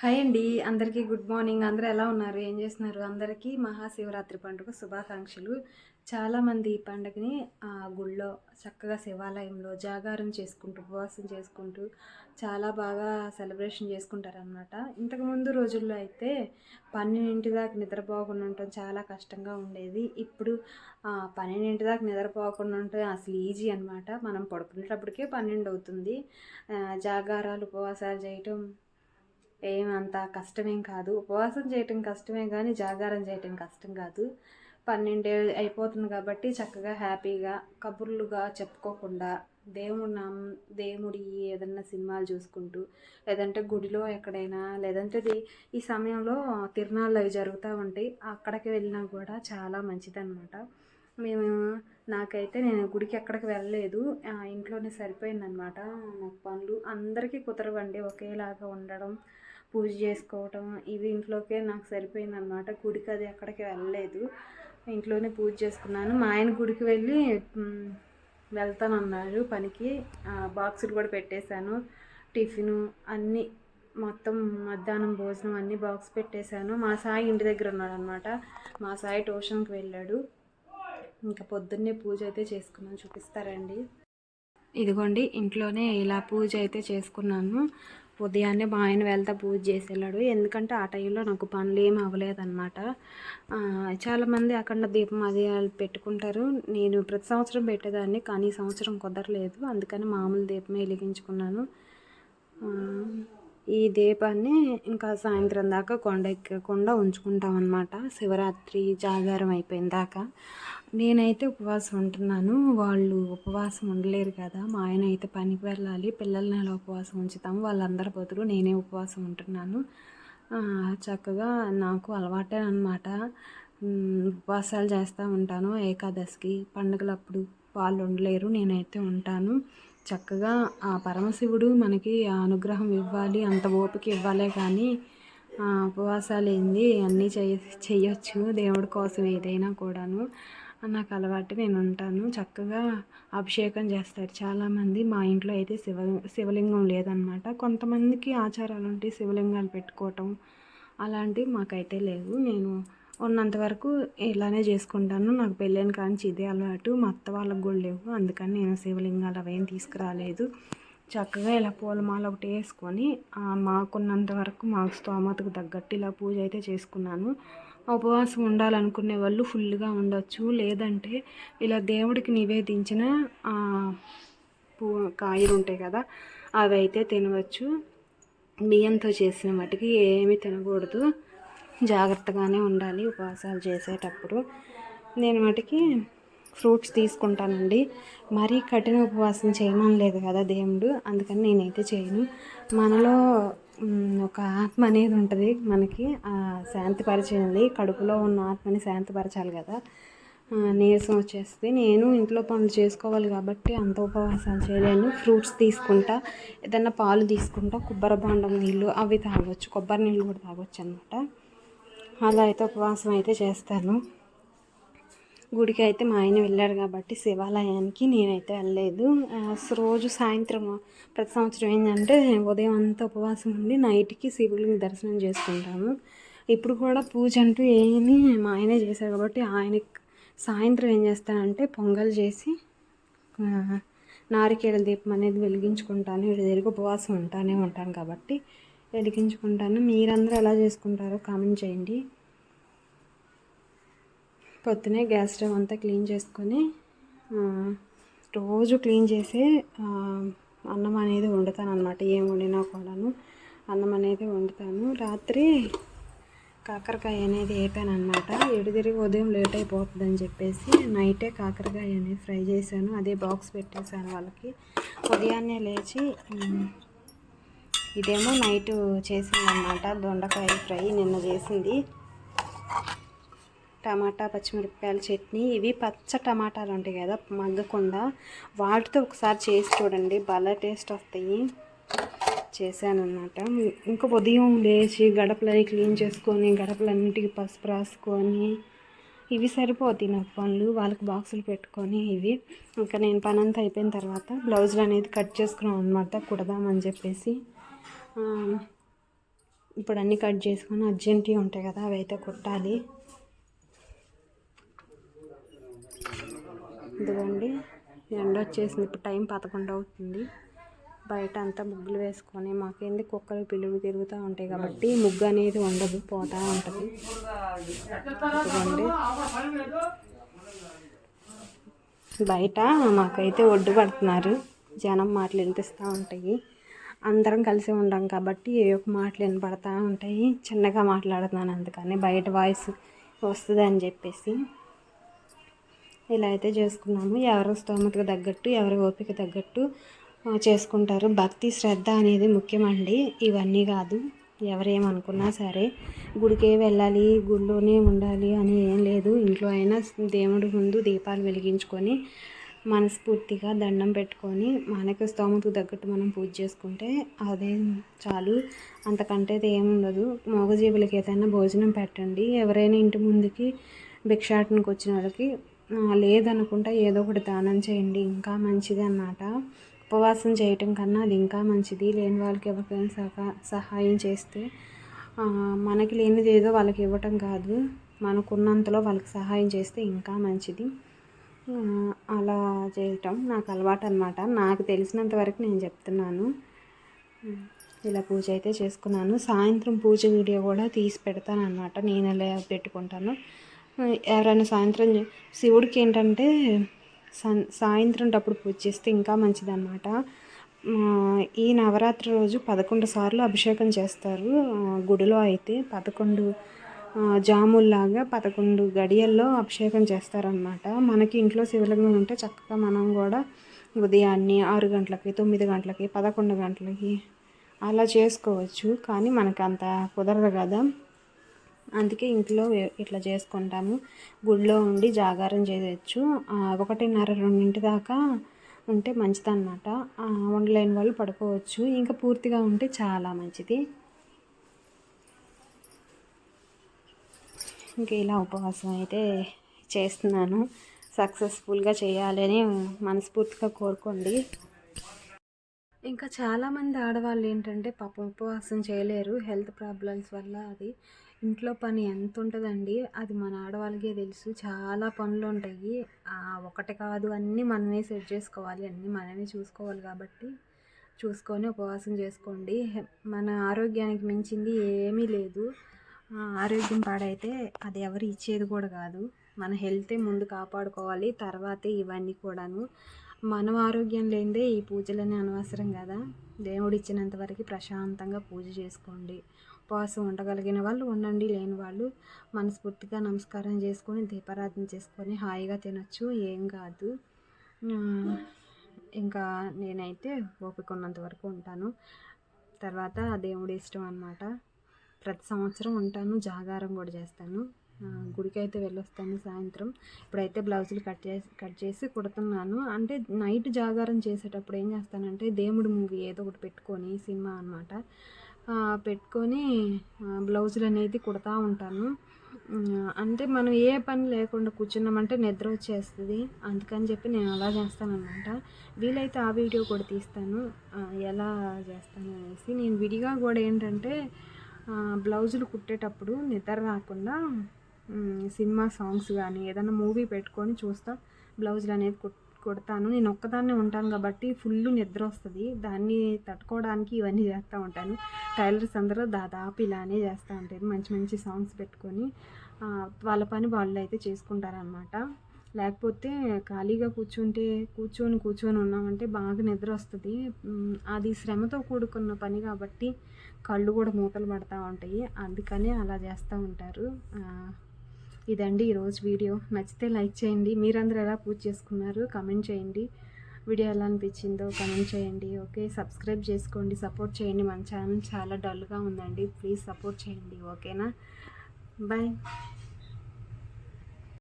Hi అండి. అందరికీ good morning. అందరూ ఎలా ఉన్నారు? ఏం చేస్తున్నారు? అందరికీ మహాశివరాత్రి పండుగ శుభాకాంక్షలు. చాలామంది ఈ పండుగని గుళ్ళో చక్కగా శివాలయంలో జాగారం చేసుకుంటూ ఉపవాసం చేసుకుంటూ చాలా బాగా సెలబ్రేషన్ చేసుకుంటారనమాట ఇంతకుముందు రోజుల్లో అయితే పన్నెండింటి దాకా నిద్రపోకుండా ఉండటం చాలా కష్టంగా ఉండేది. ఇప్పుడు పన్నెండింటి దాకా నిద్రపోకుండా ఉంటే అసలు ఈజీ అనమాట మనం పడుకునేటప్పటికే పన్నెండు అవుతుంది. జాగారాలు ఉపవాసాలు చేయటం ఏమంత కష్టమేం కాదు. ఉపవాసం చేయటం కష్టమే కానీ జాగారం చేయటం కష్టం కాదు. పన్నెండేళ్ళు అయిపోతుంది కాబట్టి చక్కగా హ్యాపీగా కబుర్లుగా చెప్పుకోకుండా దేవుడి నామ దేవుడి ఏదన్నా సినిమాలు చూసుకుంటూ లేదంటే గుడిలో ఎక్కడైనా లేదంటే ఈ సమయంలో తిరునాళ్ళు అవి జరుగుతూ ఉంటాయి అక్కడికి వెళ్ళినా కూడా చాలా మంచిదన్నమాట. మేము నాకైతే నేను గుడికి ఎక్కడికి వెళ్ళలేదు. ఇంట్లోనే సరిపోయిందనమాట నాకు పనులు అందరికీ కుదరవండి. ఒకేలాగా ఉండడం పూజ చేసుకోవటం ఇవి ఇంట్లోకే నాకు సరిపోయిందనమాట గుడికి అది ఎక్కడికి వెళ్ళలేదు. ఇంట్లోనే పూజ చేసుకున్నాను. మా ఆయన గుడికి వెళ్ళి వెళ్తానన్నారు పనికి. బాక్సులు కూడా పెట్టేశాను. టిఫిను అన్నీ మొత్తం మధ్యాహ్నం భోజనం అన్నీ బాక్స్ పెట్టేశాను. మా సాయి ఇంటి దగ్గర ఉన్నాడు అనమాట మా సాయి ట్యూషన్కి వెళ్ళాడు. ఇంకా పొద్దున్నే పూజ అయితే చేసుకున్నాను. చూపిస్తారండి. ఇదిగోండి ఇంట్లోనే ఇలా పూజ అయితే చేసుకున్నాను. ఉదయాన్నే మా ఆయన వెళ్తా పూజ చేసి వెళ్ళాడు ఎందుకంటే ఆ టైంలో నాకు పనులు ఏమి అవ్వలేదన్నమాట చాలామంది అఖండ దీపం అది పెట్టుకుంటారు. నేను ప్రతి సంవత్సరం పెట్టేదాన్ని కానీ ఈ సంవత్సరం కుదరలేదు. అందుకని మామూలు దీపమే వెలిగించుకున్నాను. ఈ దీపాన్ని ఇంకా సాయంత్రం దాకా కొండ ఎక్కకుండా ఉంచుకుంటాం అనమాట శివరాత్రి జాగారం అయిపోయిన దాకా. నేనైతే ఉపవాసం ఉంటున్నాను. వాళ్ళు ఉపవాసం ఉండలేరు కదా. మా ఆయన అయితే పనికి వెళ్ళాలి. పిల్లల్ని ఎలా ఉపవాసం ఉంచుతాము వాళ్ళందరి బదులు నేనే ఉపవాసం ఉంటున్నాను. చక్కగా నాకు అలవాటే అనమాట ఉపవాసాలు చేస్తూ ఉంటాను ఏకాదశికి. పండుగలప్పుడు వాళ్ళు ఉండలేరు. నేనైతే ఉంటాను. చక్కగా ఆ పరమశివుడు మనకి ఆ అనుగ్రహం ఇవ్వాలి అంత ఓపిక ఇవ్వాలే కానీ ఉపవాసాలు ఏంది అన్నీ చెయ్య చేయొచ్చు దేవుడి కోసం ఏదైనా కూడాను. నాకు అలవాటు నేను ఉంటాను. చక్కగా అభిషేకం చేస్తారు చాలామంది. మా ఇంట్లో అయితే శివ శివలింగం లేదనమాట కొంతమందికి ఆచారాలు ఉంటాయి శివలింగాలు పెట్టుకోవటం అలాంటివి మాకైతే లేవు. నేను ఉన్నంత వరకు ఇలానే చేసుకుంటాను. నాకు పెళ్ళైన కాంచి ఇదే అలవాటు. మా అత్త వాళ్ళకి కూడా లేవు. అందుకని నేను శివలింగాలు అవేం తీసుకురాలేదు. చక్కగా ఇలా పూలమాల ఒకటి వేసుకొని మాకున్నంత వరకు మాకు స్తోమతకు తగ్గట్టు ఇలా పూజ అయితే చేసుకున్నాను. ఉపవాసం ఉండాలనుకునే వాళ్ళు ఫుల్గా ఉండొచ్చు. లేదంటే ఇలా దేవుడికి నివేదించిన పూ కాయలు ఉంటాయి కదా అవి అయితే తినవచ్చు. బియ్యంతో చేసిన మటుకి ఏమీ తినకూడదు. జాగ్రత్తగానే ఉండాలి ఉపవాసాలు చేసేటప్పుడు. నేను వాటికి ఫ్రూట్స్ తీసుకుంటానండి. మరీ కఠిన ఉపవాసం చేయమని లేదు కదా దేవుడు. అందుకని నేనైతే చేయను. మనలో ఒక ఆత్మ అనేది ఉంటుంది మనకి ఆ కడుపులో ఉన్న ఆత్మని శాంతిపరచాలి కదా. నీరసం వచ్చేస్తే నేను ఇంట్లో పనులు చేసుకోవాలి కాబట్టి అంత ఉపవాసాలు చేయలేను. ఫ్రూట్స్ తీసుకుంటా ఏదన్నా పాలు తీసుకుంటా కొబ్బరి బాండం నీళ్ళు అవి తాగొచ్చు. కొబ్బరి నీళ్ళు కూడా తాగొచ్చు అనమాట అలా అయితే ఉపవాసం అయితే చేస్తాను. గుడికి అయితే మా ఆయన వెళ్ళాడు కాబట్టి శివాలయానికి నేనైతే వెళ్ళలేదు. రోజు సాయంత్రం ప్రతి సంవత్సరం ఏంటంటే ఉదయం అంతా ఉపవాసం ఉండి నైట్కి శివుడిని దర్శనం చేసుకుంటాము. ఇప్పుడు కూడా పూజ అంటూ ఏమీ మా ఆయనే చేశారు కాబట్టి ఆయన సాయంత్రం ఏం చేస్తానంటే పొంగల్ చేసి నారికేళ దీపం అనేది వెలిగించుకుంటాను. ఇక్కడ తిరిగి ఉపవాసం ఉంటానే ఉంటాను కాబట్టి వెలిగించుకుంటాను. మీరందరూ ఎలా చేసుకుంటారో కామెంట్ చేయండి. పొద్దునే గ్యాస్ స్టవ్ అంతా క్లీన్ చేసుకొని రోజు క్లీన్ చేసే అన్నం అనేది వండుతాను అనమాట ఏం వండినా కూడాను అన్నం అనేది వండుతాను. రాత్రి కాకరకాయ అనేది వేపాను అనమాట ఎడు తిరిగి ఉదయం లేట్ అయిపోతుందని చెప్పేసి నైటే కాకరకాయ అనేది ఫ్రై చేశాను. అదే బాక్స్ పెట్టేశాను వాళ్ళకి. ఉదయాన్నే లేచి ఇదేమో నైట్ చేసిందనమాట దొండకాయ ఫ్రై నిన్న చేసింది. టమాటా పచ్చిమిరపకాయల చట్నీ. ఇవి పచ్చ టమాటాలు ఉంటాయి కదా మగ్గకుండా వాటితో ఒకసారి చేసి చూడండి. భలే టేస్ట్ వస్తాయి. చేశానమాట ఇంకా ఉదయం లేచి గడపలని క్లీన్ చేసుకొని గడపలన్నిటికీ పసుపు రాసుకొని ఇవి సరిపోతాయి నాకు పనులు. వాళ్ళకి బాక్సులు పెట్టుకొని ఇవి. ఇంకా నేను పని అంతా అయిపోయిన తర్వాత బ్లౌజులు అనేది కట్ చేసుకున్నాను అనమాట కుడదామని చెప్పేసి. ఇప్పుడు అన్నీ కట్ చేసుకొని అర్జెంట్గా ఉంటాయి కదా అవి అయితే కుట్టాలి. ఇదిగోండి ఎండ వచ్చేసింది. ఇప్పుడు టైం పదకొండు అవుతుంది. బయట అంతా ముగ్గులు వేసుకొని మాకేంది కుక్కలు పిల్లులు తిరుగుతూ ఉంటాయి కాబట్టి ముగ్గు అనేది ఉండదు పోతూ ఉంటుంది. బయట మాకైతే ఒడ్డు పడుతున్నారు. జనం మాటలు వినిపిస్తూ ఉంటాయి. అందరం కలిసి ఉండం కాబట్టి ఏ ఒక్క మాటలు వినపడతా ఉంటాయి. చిన్నగా మాట్లాడుతున్నాను అందుకని బయట వాయిస్ వస్తుంది అని చెప్పేసి. ఇలా అయితే చేసుకున్నాము. ఎవరి స్తోమతకు తగ్గట్టు ఎవరి ఓపిక తగ్గట్టు చేసుకుంటారు. భక్తి శ్రద్ధ అనేది ముఖ్యమండి. ఇవన్నీ కాదు. ఎవరేమనుకున్నా సరే గుడికే వెళ్ళాలి గుడిలోనే ఉండాలి అని ఏం లేదు. ఇంట్లో అయినా దేవుడి ముందు దీపాలు వెలిగించుకొని మనస్ఫూర్తిగా దండం పెట్టుకొని మనకు స్తోమతకు తగ్గట్టు మనం పూజ చేసుకుంటే అదే చాలు. అంతకంటే ఏం ఏముండదు మోగజీవులకి ఏదైనా భోజనం పెట్టండి. ఎవరైనా ఇంటి ముందుకి భిక్షాటనకు వచ్చిన వాళ్ళకి లేదనుకుంటా ఏదో ఒకటి దానం చేయండి. ఇంకా మంచిది అన్నమాట. ఉపవాసం చేయటం కన్నా అది ఇంకా మంచిది. లేని వాళ్ళకి ఎవరికైనా సహా సహాయం చేస్తే మనకి లేనిది ఏదో వాళ్ళకి ఇవ్వటం కాదు. మనకున్నంతలో వాళ్ళకి సహాయం చేస్తే ఇంకా మంచిది. అలా చేయటం నాకు అలవాటు అనమాట నాకు తెలిసినంత వరకు నేను చెప్తున్నాను. ఇలా పూజ అయితే చేసుకున్నాను. సాయంత్రం పూజ వీడియో కూడా తీసి పెడతాను అనమాట నేను ఇలా పెట్టుకుంటాను. ఎవరైనా సాయంత్రం శివుడికి ఏంటంటే సన్ సాయంత్రం టప్పుడు పూజ చేస్తే ఇంకా మంచిదన్నమాట. ఈ నవరాత్రి రోజు పదకొండు సార్లు అభిషేకం చేస్తారు. గుడిలో అయితే పదకొండు జాముల్లాగా పదకొండు గడియల్లో అభిషేకం చేస్తారనమాట మనకి ఇంట్లో శివలింగం ఉంటే చక్కగా మనం కూడా ఉదయాన్నే ఆరు గంటలకి తొమ్మిది గంటలకి పదకొండు గంటలకి అలా చేసుకోవచ్చు. కానీ మనకు అంత కుదరదు కదా. అందుకే ఇంట్లో ఇట్లా చేసుకుంటాము. గుడిలో ఉండి జాగారం చేయవచ్చు ఒకటిన్నర రెండింటి దాకా ఉంటే మంచిదన్నమాట. ఆ, ఉండలేని వాళ్ళు పడుకోవచ్చు. ఇంకా పూర్తిగా ఉంటే చాలా మంచిది. ఇంక ఇలా ఉపవాసం అయితే చేస్తున్నాను. సక్సెస్ఫుల్గా చేయాలని మనస్ఫూర్తిగా కోరుకోండి. ఇంకా చాలామంది ఆడవాళ్ళు ఏంటంటే పాపం ఉపవాసం చేయలేరు. హెల్త్ ప్రాబ్లమ్స్ వల్ల అది ఇంట్లో పని ఎంత ఉంటుందండి? అది మన ఆడవాళ్ళకే తెలుసు. చాలా పనులు ఉంటాయి. ఒకటి కాదు అన్నీ మనమే సెట్ చేసుకోవాలి. అన్నీ మనమే చూసుకోవాలి కాబట్టి చూసుకొని ఉపవాసం చేసుకోండి. మన ఆరోగ్యానికి మించింది ఏమీ లేదు. ఆరోగ్యం పాడైతే అది ఎవరు ఇచ్చేది కూడా కాదు. మన హెల్తే ముందు కాపాడుకోవాలి. తర్వాతే ఇవన్నీ కూడాను. మనం ఆరోగ్యం లేనిదే ఈ పూజలన్నీ అనవసరం కదా. దేవుడు ఇచ్చినంత వరకు ప్రశాంతంగా పూజ చేసుకోండి. ఉపవాసం ఉండగలిగిన వాళ్ళు ఉండండి. లేని వాళ్ళు మనస్ఫూర్తిగా నమస్కారం చేసుకొని దీపారాధన చేసుకొని హాయిగా తినొచ్చు. ఏం కాదు. ఇంకా నేనైతే ఓపిక ఉన్నంత వరకు ఉంటాను. తర్వాత దేవుడి ఇష్టం అన్నమాట. ప్రతి సంవత్సరం ఉంటాను జాగారం కూడా చేస్తాను. గుడికి అయితే వెళ్ళొస్తాను సాయంత్రం. ఇప్పుడైతే బ్లౌజులు కట్ చేసి కట్ చేసి కుడుతున్నాను. అంటే నైట్ జాగారం చేసేటప్పుడు ఏం చేస్తానంటే దేవుడి మూవీ ఏదో ఒకటి పెట్టుకొని సినిమా అనమాట పెట్టుకొని బ్లౌజులు అనేది కుడతా ఉంటాను. అంటే మనం ఏ పని లేకుండా కూర్చున్నామంటే నిద్ర వచ్చేస్తుంది. అందుకని చెప్పి నేను అలా చేస్తాను అనమాట వీలైతే ఆ వీడియో కూడా తీస్తాను. ఎలా చేస్తాను అనేసి నేను విడిగా కూడా ఏంటంటే బ్లౌజులు కుట్టేటప్పుడు నిద్ర రాకుండా సినిమా సాంగ్స్ కానీ ఏదైనా మూవీ పెట్టుకొని చూస్తా బ్లౌజులు అనేది కుట్ కుడతాను. నేను ఒక్కదాన్నే ఉంటాను కాబట్టి ఫుల్ నిద్ర వస్తుంది. దాన్ని తట్టుకోవడానికి ఇవన్నీ చేస్తూ ఉంటాను. టైలర్స్ అందరూ దాదాపు ఇలానే చేస్తూ ఉంటారు. మంచి మంచి సాంగ్స్ పెట్టుకొని వాళ్ళ పని వాళ్ళు అయితే చేసుకుంటారనమాట లేకపోతే ఖాళీగా కూర్చుంటే కూర్చొని కూర్చొని ఉన్నామంటే బాగా నిద్ర వస్తుంది. అది శ్రమతో కూడుకున్న పని కాబట్టి కళ్ళు కూడా మూతలు పడతా ఉంటాయి. అందుకనే అలా చేస్తూ ఉంటారు. ఇదండి ఈరోజు వీడియో. నచ్చితే లైక్ చేయండి. మీరందరూ ఎలా పూజ చేసుకున్నారు? కమెంట్ చేయండి. వీడియో ఎలా అనిపించిందో కమెంట్ చేయండి. ఓకే సబ్స్క్రైబ్ చేసుకోండి. సపోర్ట్ చేయండి. మన ఛానల్ చాలా డల్గా ఉందండి. ప్లీజ్ సపోర్ట్ చేయండి. ఓకేనా? బాయ్.